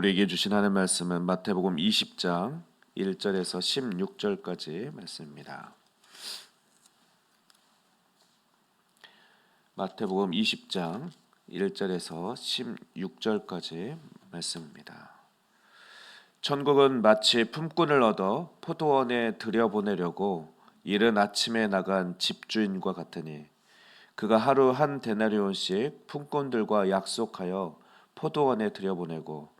우리에게 주신 하나님 말씀은 마태복음 20장 1절에서 16절까지 말씀입니다. 마태복음 20장 1절에서 16절까지 말씀입니다. 천국은 마치 품꾼을 얻어 포도원에 들여보내려고 이른 아침에 나간 집주인과 같으니 그가 하루 한 데나리온씩 품꾼들과 약속하여 포도원에 들여보내고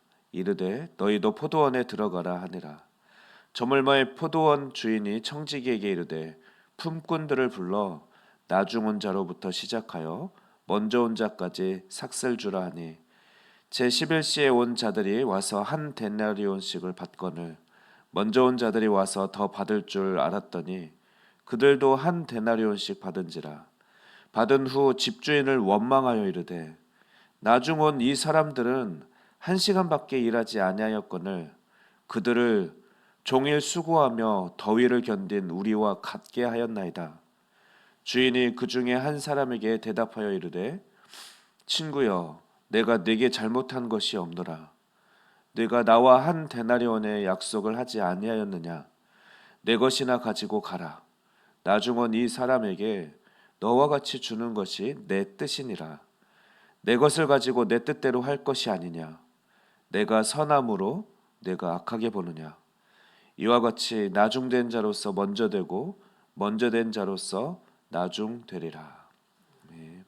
이르되 너희도 포도원에 들어가라 하니라. 저물마의 포도원 주인이 청지기에게 이르되 품꾼들을 불러 나중 온 자로부터 시작하여 먼저 온 자까지 삭슬 주라 하니 제 11시에 온 자들이 와서 한 데나리온씩을 받거늘 먼저 온 자들이 와서 더 받을 줄 알았더니 그들도 한 데나리온씩 받은지라. 받은 후 집주인을 원망하여 이르되 나중 온 이 사람들은 한 시간밖에 일하지 아니하였거늘 그들을 종일 수고하며 더위를 견딘 우리와 같게 하였나이다. 주인이 그 중에 한 사람에게 대답하여 이르되 친구여 내가 네게 잘못한 것이 없노라. 네가 나와 한 데나리온의 약속을 하지 아니하였느냐? 내 것이나 가지고 가라. 나중 온이 사람에게 너와 같이 주는 것이 내 뜻이니라. 내 것을 가지고 내 뜻대로 할 것이 아니냐? 내가 선함으로 내가 악하게 보느냐? 이와 같이 나중된 자로서 먼저 되고 먼저 된 자로서 나중 되리라. 네.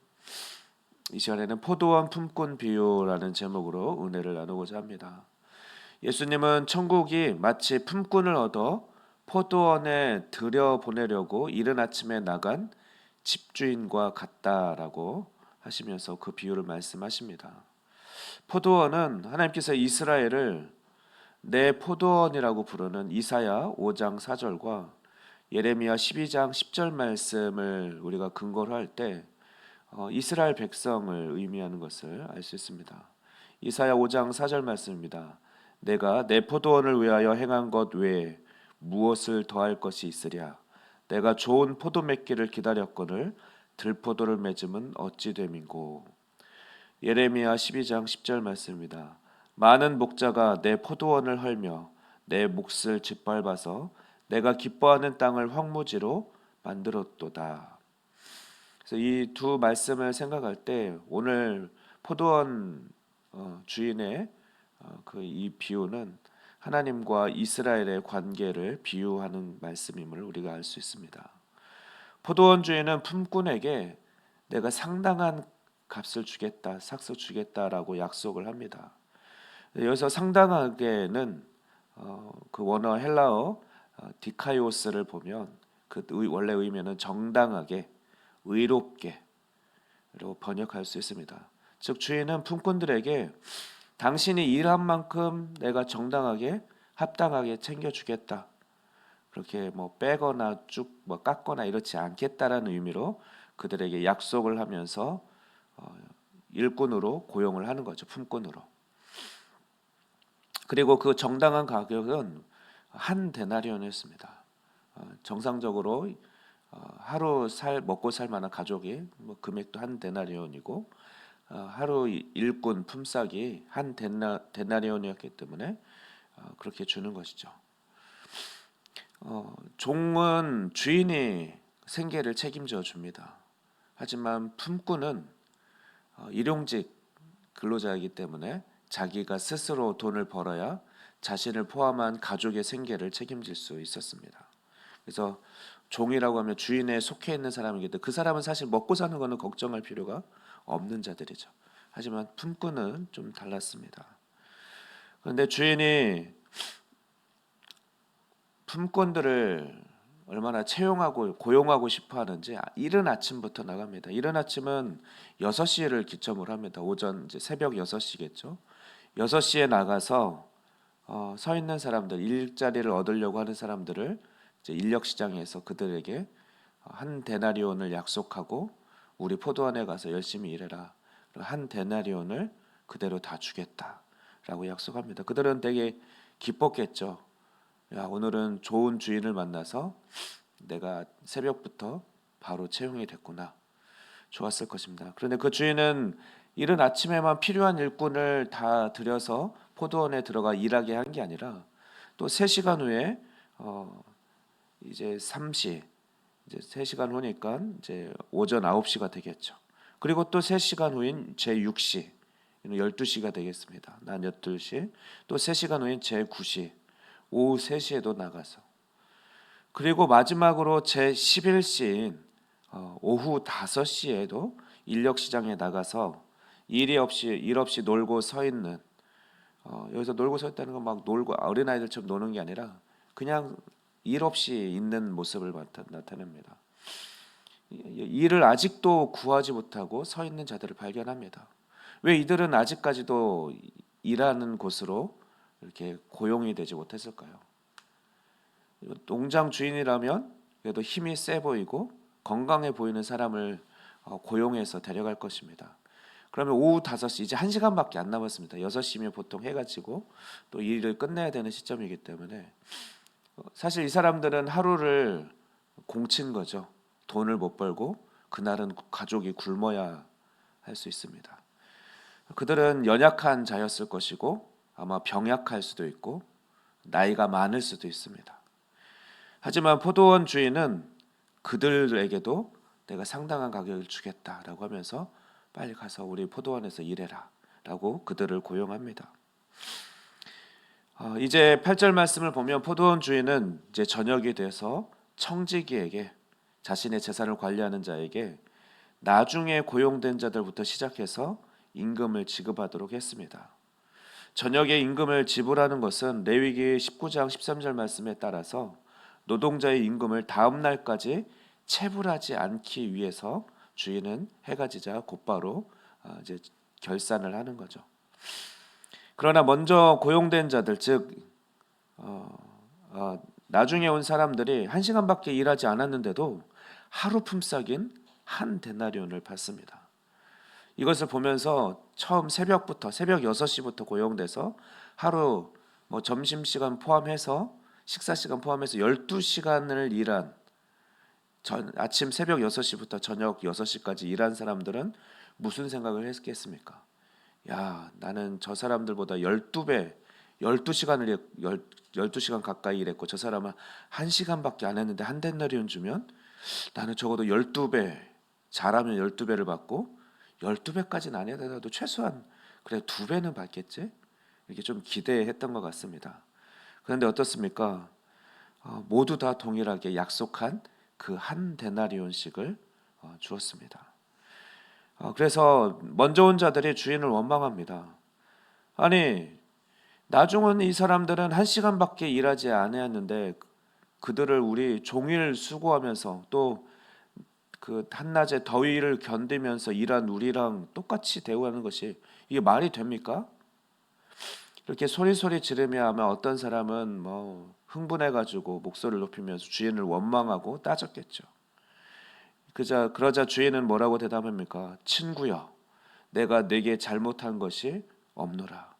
이 시간에는 포도원 품꾼 비유라는 제목으로 은혜를 나누고자 합니다. 예수님은 천국이 마치 품꾼을 얻어 포도원에 들여 보내려고 이른 아침에 나간 집주인과 같다라고 하시면서 그 비유를 말씀하십니다. 포도원은 하나님께서 이스라엘을 내 포도원이라고 부르는 이사야 5장 4절과 예레미야 12장 10절 말씀을 우리가 근거로 할때 어, 이스라엘 백성을 의미하는 것을 알 수 있습니다. 이사야 5장 4절 말씀입니다. 내가 내 포도원을 위하여 행한 것 외에 무엇을 더할 것이 있으랴 내가 좋은 포도 맺기를 기다렸거늘 들포도를 맺음은 어찌 됨인고 예레미야 12장 10절 말씀입니다. 많은 목자가 내 포도원을 헐며 내 몫을 짓밟아서 내가 기뻐하는 땅을 황무지로 만들었도다. 그래서 이 두 말씀을 생각할 때 오늘 포도원 어, 주인의 어, 그이 비유는 하나님과 이스라엘의 관계를 비유하는 말씀임을 우리가 알 수 있습니다. 포도원 주인은 품꾼에게 내가 상당한 값을 주겠다, 삭스 주겠다라고 약속을 합니다. 여기서 상당하게는 어, 그 원어 헬라어 어, 디카이오스를 보면 그 의, 원래 의미는 정당하게, 의롭게 로 번역할 수 있습니다. 즉 주인은 품꾼들에게 당신이 일한 만큼 내가 정당하게 합당하게 챙겨주겠다. 그렇게 뭐 빼거나 쭉 뭐 깎거나 이렇지 않겠다라는 의미로 그들에게 약속을 하면서 어, 일꾼으로 고용을 하는 거죠. 품꾼으로. 그리고 그 정당한 가격은 한 데나리온이었습니다. 어, 정상적으로 어, 하루 살 먹고 살 만한 가족이 뭐 금액도 한 데나리온이고 하루 일꾼 품삯이 한 데나, 데나리온이었기 때문에 그렇게 주는 것이죠. 종은 주인이 생계를 책임져 줍니다. 하지만 품꾼은 어, 일용직 근로자이기 때문에 자기가 스스로 돈을 벌어야 자신을 포함한 가족의 생계를 책임질 수 있었습니다. 그래서 종이라고 하면 주인에 속해 있는 사람이기 때문에 그 사람은 사실 먹고 사는 것은 걱정할 필요가 없는 자들이죠. 하지만 품꾼은 좀 달랐습니다. 그런데 주인이 품꾼들을 얼마나 채용하고 고용하고 싶어 하는지 이른 아침부터 나갑니다. 이른 아침은 6시를 기점으로 합니다. 오전 이제 새벽 6시겠죠. 6시에 나가서 어, 서 있는 사람들 일자리를 얻으려고 하는 사람들을 이제 인력 시장에서 그들에게 한 데나리온을 약속하고 우리 포도원에 가서 열심히 일해라. 한 데나리온을 그대로 다 주겠다라고 약속합니다. 그들은 되게 기뻤겠죠. 야, 오늘은 좋은 주인을 만나서 내가 새벽부터 바로 채용이 됐구나. 좋았을 것입니다. 그런데 그 주인은 이른 아침에만 필요한 일꾼을 다 들여서 포도원에 들어가 일하게 한 게 아니라 또 3시간 후에 어 이제 3시 이제 3시간 후니까 이제 오전 9시가 되겠죠. 그리고 또 3시간 후인 제 6시 12시가 되겠습니다. 낮 12시 또 3시간 후인 제 9시 오후 3시에도 나가서 그리고 마지막으로 제 11시인 어, 오후 5시에도 인력 시장에 나가서 일이 없이 일 없이 놀고 서 있는 어, 여기서 놀고 서 있다는 건 막 놀고 어린 아이들처럼 노는 게 아니라 그냥 일 없이 있는 모습을 나타- 나타냅니다. 일을 아직도 구하지 못하고 서 있는 자들을 발견합니다. 왜 이들은 아직까지도 일하는 곳으로 이렇게 고용이 되지 못했을까요? 농장 주인이라면 그래도 힘이 세 보이고 건강해 보이는 사람을 어, 고용해서 데려갈 것입니다. 그러면 오후 5시 이제 1시간밖에 안 남았습니다. 6시면 보통 해가 지고 또 일을 끝내야 되는 시점이기 때문에 어, 사실 이 사람들은 하루를 공친 거죠. 돈을 못 벌고 그날은 가족이 굶어야 할 수 있습니다. 그들은 연약한 자였을 것이고 아마 병약할 수도 있고 나이가 많을 수도 있습니다. 하지만 포도원 주인은 그들에게도 내가 상당한 가격을 주겠다라고 하면서 빨리 가서 우리 포도원에서 일해라라고 그들을 고용합니다. 어, 이제 8절 말씀을 보면 포도원 주인은 이제 저녁이 돼서 청지기에게 자신의 재산을 관리하는 자에게 나중에 고용된 자들부터 시작해서 임금을 지급하도록 했습니다. 저녁에 임금을 지불하는 것은 레위기 19장 13절 말씀에 따라서 노동자의 임금을 다음 날까지 체불하지 않기 위해서 주인은 해가 지자 곧바로 아, 이제 결산을 하는 거죠. 그러나 먼저 고용된 자들 즉 어, 어, 나중에 온 사람들이 한 시간밖에 일하지 않았는데도 하루 품삯인 한 데나리온을 받습니다. 이것을 보면서 처음 새벽부터 새벽 6시부터 고용돼서 하루 뭐 점심 시간 포함해서 식사 시간 포함해서 12시간을 일한 전 아침 새벽 6시부터 저녁 6시까지 일한 사람들은 무슨 생각을 했겠습니까? 야, 나는 저 사람들보다 12배 12시간을 12시간 가까이 일했고 저 사람은 1시간밖에 안 했는데 한 데나리온 주면 나는 적어도 12배 잘하면 12배를 받고 12배까지는 아니더라도 최소한 그래 두 배는 받겠지? 이렇게 좀 기대했던 것 같습니다. 그런데 어떻습니까? 어, 모두 다 동일하게 약속한 그 한 데나리온씩을 어, 주었습니다. 어, 그래서 먼저 온 자들이 주인을 원망합니다. 아니 나중은 이 사람들은 한 시간밖에 일하지 않았는데 그들을 우리 종일 수고하면서 또 그 한낮에 더위를 견디면서 일한 우리랑 똑같이 대우하는 것이 이게 말이 됩니까? 이렇게 소리소리 지르며 하면 어떤 사람은 뭐 흥분해 가지고 목소리를 높이면서 주인을 원망하고 따졌겠죠. 그자 그러자 주인은 뭐라고 대답합니까? 친구여, 내가 내게 잘못한 것이 없노라.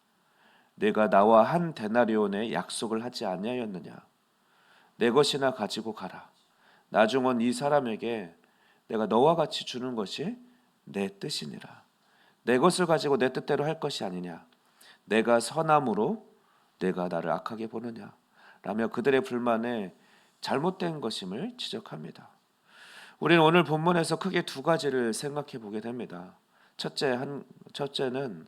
내가 나와 한 데나리온의 약속을 하지 아니하였느냐? 내 것이나 가지고 가라. 나중은 이 사람에게 내가 너와 같이 주는 것이 내 뜻이니라. 내 것을 가지고 내 뜻대로 할 것이 아니냐? 내가 선함으로 내가 나를 악하게 보느냐? 라며 그들의 불만에 잘못된 것임을 지적합니다. 우리는 오늘 본문에서 크게 두 가지를 생각해 보게 됩니다. 첫째 한 첫째는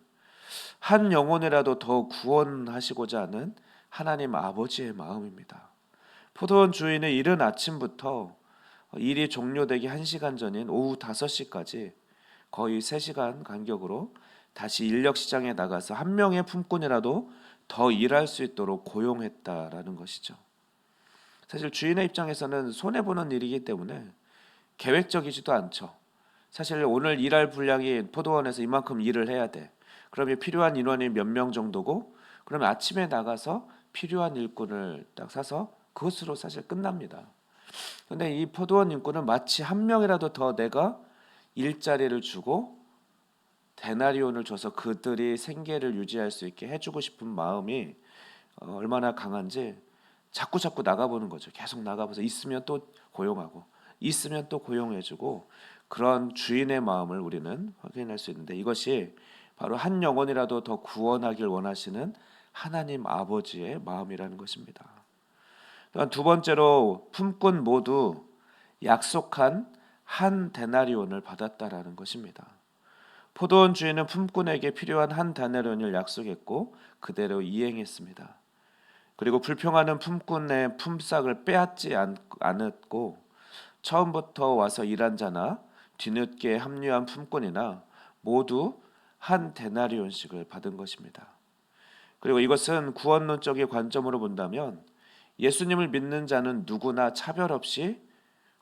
한 영혼이라도 더 구원하시고자 하는 하나님 아버지의 마음입니다. 포도원 주인은 이른 아침부터 일이 종료되기 1시간 전인 오후 5시까지 거의 3시간 간격으로 다시 인력 시장에 나가서 한 명의 품꾼이라도 더 일할 수 있도록 고용했다라는 것이죠. 사실 주인의 입장에서는 손해 보는 일이기 때문에 계획적이지도 않죠. 사실 오늘 일할 분량이 포도원에서 이만큼 일을 해야 돼. 그러면 필요한 인원이 몇 명 정도고 그러면 아침에 나가서 필요한 일꾼을 딱 사서 그것으로 사실 끝납니다. 근데 이 포도원 일꾼은 마치 한 명이라도 더 내가 일자리를 주고 데나리온을 줘서 그들이 생계를 유지할 수 있게 해주고 싶은 마음이 어, 얼마나 강한지 자꾸 자꾸 나가보는 거죠. 계속 나가봐서 있으면 또 고용하고 있으면 또 고용해주고 그런 주인의 마음을 우리는 확인할 수 있는데 이것이 바로 한 영혼이라도 더 구원하길 원하시는 하나님 아버지의 마음이라는 것입니다. 또한 두 번째로 품꾼 모두 약속한 한 데나리온을 받았다라는 것입니다. 포도원 주인은 품꾼에게 필요한 한 데나리온을 약속했고 그대로 이행했습니다. 그리고 불평하는 품꾼의 품삯을 빼앗지 않, 않았고 처음부터 와서 일한 자나 뒤늦게 합류한 품꾼이나 모두 한 데나리온씩을 받은 것입니다. 그리고 이것은 구원론적인 관점으로 본다면 예수님을 믿는 자는 누구나 차별 없이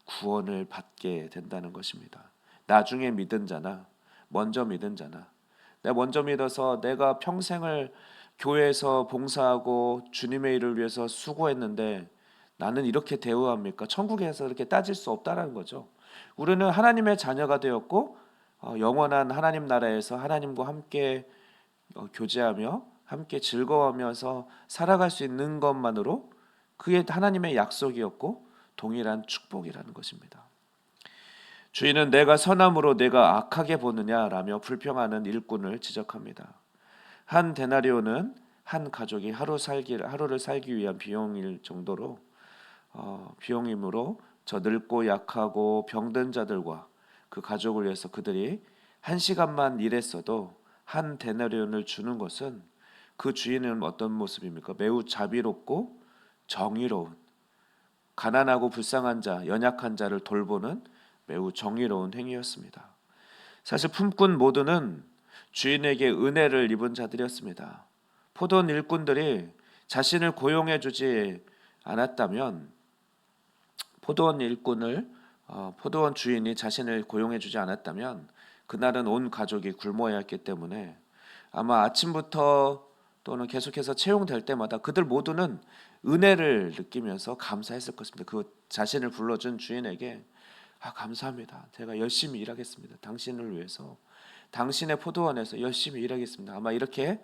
구원을 받게 된다는 것입니다. 나중에 믿은 자나 먼저 믿은 자나 내가 먼저 믿어서 내가 평생을 교회에서 봉사하고 주님의 일을 위해서 수고했는데 나는 이렇게 대우합니까? 천국에서 이렇게 따질 수 없다라는 거죠. 우리는 하나님의 자녀가 되었고 어, 영원한 하나님 나라에서 하나님과 함께 어, 교제하며 함께 즐거워하면서 살아갈 수 있는 것만으로 그게 하나님의 약속이었고 동일한 축복이라는 것입니다. 주인은 내가 선함으로 내가 악하게 보느냐라며 불평하는 일꾼을 지적합니다. 한 데나리오는 한 가족이 하루 살기 하루를 살기 위한 비용일 정도로 어, 비용이므로 저 늙고 약하고 병든 자들과 그 가족을 위해서 그들이 한 시간만 일했어도 한 데나리온을 주는 것은 그 주인은 어떤 모습입니까? 매우 자비롭고 정의로운 가난하고 불쌍한 자, 연약한 자를 돌보는 매우 정의로운 행위였습니다. 사실 품꾼 모두는 주인에게 은혜를 입은 자들이었습니다. 포도원 일꾼들이 자신을 고용해 주지 않았다면 포도원 일꾼을 어, 포도원 주인이 자신을 고용해 주지 않았다면 그날은 온 가족이 굶어야 했기 때문에 아마 아침부터 또는 계속해서 채용될 때마다 그들 모두는 은혜를 느끼면서 감사했을 것입니다. 그 자신을 불러준 주인에게 아 감사합니다. 제가 열심히 일하겠습니다. 당신을 위해서 당신의 포도원에서 열심히 일하겠습니다. 아마 이렇게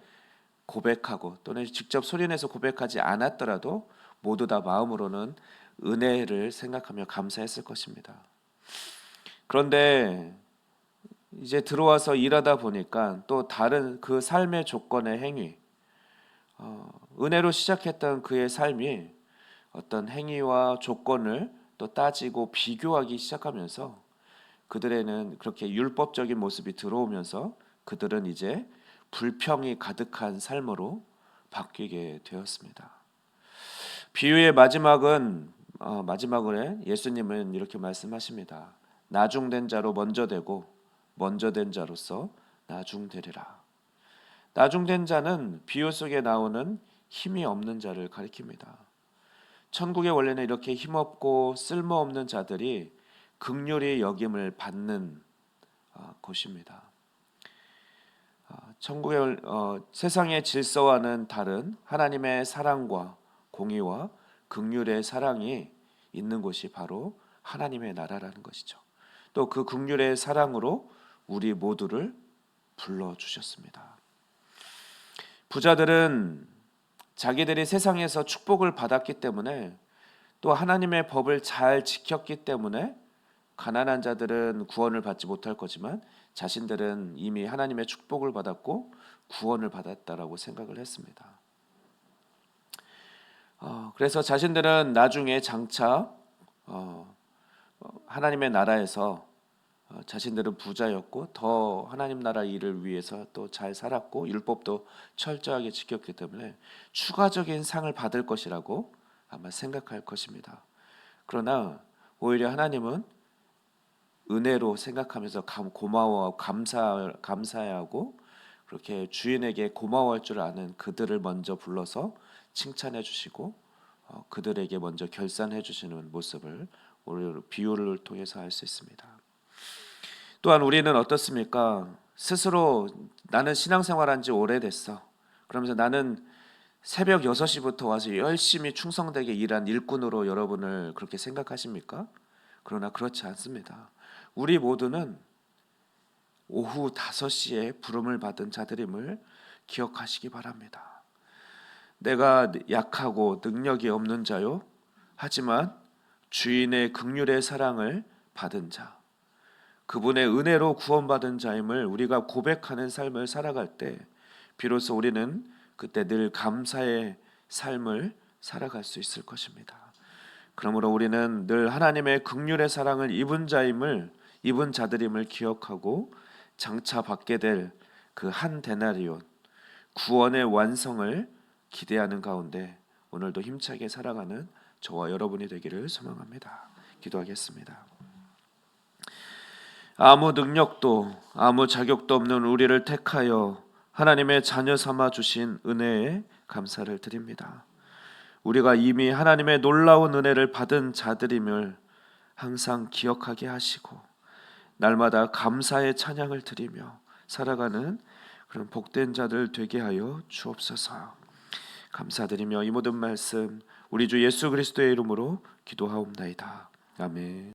고백하고 또는 직접 소리내서 고백하지 않았더라도 모두 다 마음으로는 은혜를 생각하며 감사했을 것입니다. 그런데 이제 들어와서 일하다 보니까 또 다른 그 삶의 조건의 행위, 어, 은혜로 시작했던 그의 삶이 어떤 행위와 조건을 또 따지고 비교하기 시작하면서 그들에는 그렇게 율법적인 모습이 들어오면서 그들은 이제 불평이 가득한 삶으로 바뀌게 되었습니다. 비유의 마지막은 어, 마지막에 예수님은 이렇게 말씀하십니다. 나중된 자로 먼저 되고 먼저 된 자로서 나중되리라. 나중된 자는 비유 속에 나오는 힘이 없는 자를 가리킵니다. 천국의 원래는 이렇게 힘없고 쓸모없는 자들이 극률이 여김을 받는 어, 곳입니다. 어, 천국의 어, 세상의 질서와는 다른 하나님의 사랑과 공의와 극률의 사랑이 있는 곳이 바로 하나님의 나라라는 것이죠. 또 그 극률의 사랑으로 우리 모두를 불러 주셨습니다. 부자들은 자기들이 세상에서 축복을 받았기 때문에 또 하나님의 법을 잘 지켰기 때문에 가난한 자들은 구원을 받지 못할 거지만 자신들은 이미 하나님의 축복을 받았고 구원을 받았다라고 생각을 했습니다. 어, 그래서 자신들은 나중에 장차 어, 어 하나님의 나라에서 어, 자신들은 부자였고 더 하나님 나라 일을 위해서 또 잘 살았고 율법도 철저하게 지켰기 때문에 추가적인 상을 받을 것이라고 아마 생각할 것입니다. 그러나 오히려 하나님은 은혜로 생각하면서 고마워 감사 감사하고 그렇게 주인에게 고마워할 줄 아는 그들을 먼저 불러서 칭찬해 주시고 어, 그들에게 먼저 결산해 주시는 모습을 오늘 비유를 통해서 알 수 있습니다. 또한 우리는 어떻습니까? 스스로 나는 신앙생활한 지 오래됐어. 그러면서 나는 새벽 6시부터 와서 열심히 충성되게 일한 일꾼으로 여러분을 그렇게 생각하십니까? 그러나 그렇지 않습니다. 우리 모두는 오후 5시에 부름을 받은 자들임을 기억하시기 바랍니다. 내가 약하고 능력이 없는 자요. 하지만 주인의 극률의 사랑을 받은 자. 그분의 은혜로 구원받은 자임을 우리가 고백하는 삶을 살아갈 때 비로소 우리는 그때 늘 감사의 삶을 살아갈 수 있을 것입니다. 그러므로 우리는 늘 하나님의 극률의 사랑을 입은 자임을 입은 자들임을 기억하고 장차 받게 될 그 한 데나리온 구원의 완성을 기대하는 가운데 오늘도 힘차게 살아가는 저와 여러분이 되기를 소망합니다. 기도하겠습니다. 아무 능력도 아무 자격도 없는 우리를 택하여 하나님의 자녀 삼아 주신 은혜에 감사를 드립니다. 우리가 이미 하나님의 놀라운 은혜를 받은 자들임을 항상 기억하게 하시고 날마다 감사의 찬양을 드리며 살아가는 그런 복된 자들 되게 하여 주옵소서. 감사드리며 이 모든 말씀 우리 주 예수 그리스도의 이름으로 기도하옵나이다. 아멘.